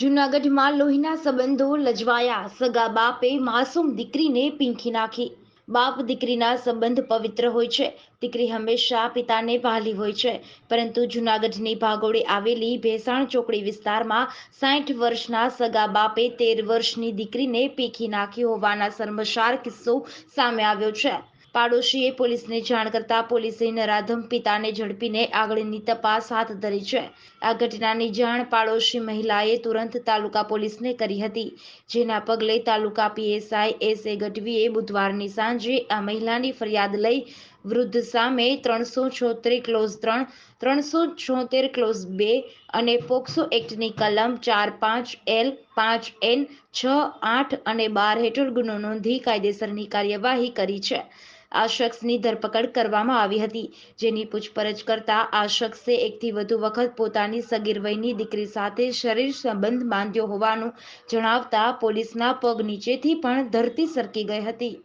જૂનાગઢમાં લોહીના સંબંધો લજવાયા. સગા બાપે માસૂમ દીકરીને પીંખી નાખી. બાપ દીકરીના સંબંધ પવિત્ર હોય છે. દીકરી હંમેશા પિતાને વહાલી હોય છે. પરંતુ જૂનાગઢની ભાગોળે આવેલી ભેસાણ ચોકડી વિસ્તારમાં સાઠ વર્ષના સગા બાપે તેર વર્ષની દીકરીને પીંખી નાખી હોવાના શર્મસાર કિસ્સો સામે આવ્યો છે. પાડોશીએ પોલીસને જાણ કરતા પોલીસે નરાધમ પિતાને ઝડપીને આગળની તપાસ હાથ ધરી છે. આ ઘટનાની જાણ પાડોશી મહિલાએ તુરંત તાલુકા પોલીસને કરી હતી. જેના પગલે તાલુકા પીએસઆઈ એસ એ ગઢવીએ બુધવારની સાંજે આ મહિલાની ફરિયાદ લઈ વૃદ્ધ સામે ત્રણસો છોતેર ક્લોઝ ત્રણ, ત્રણસો છોતેર ક્લોઝ બે અને પોક્સો એક્ટની કલમ ચાર પાંચ એલ પાંચ એન છ આઠ અને બાર હેઠળ ગુનો નોંધી કાયદેસરની કાર્યવાહી કરી છે. આ શખ્સની ધરપકડ કરવામાં આવી હતી, જેની પૂછપરછ કરતા આ શખ્સે એકથી વધુ વખત પોતાની સગીર વયની દીકરી સાથે શરીર સંબંધ બાંધ્યો હોવાનું જણાવતા પોલીસના પગ નીચેથી પણ ધરતી સરકી ગઈ હતી.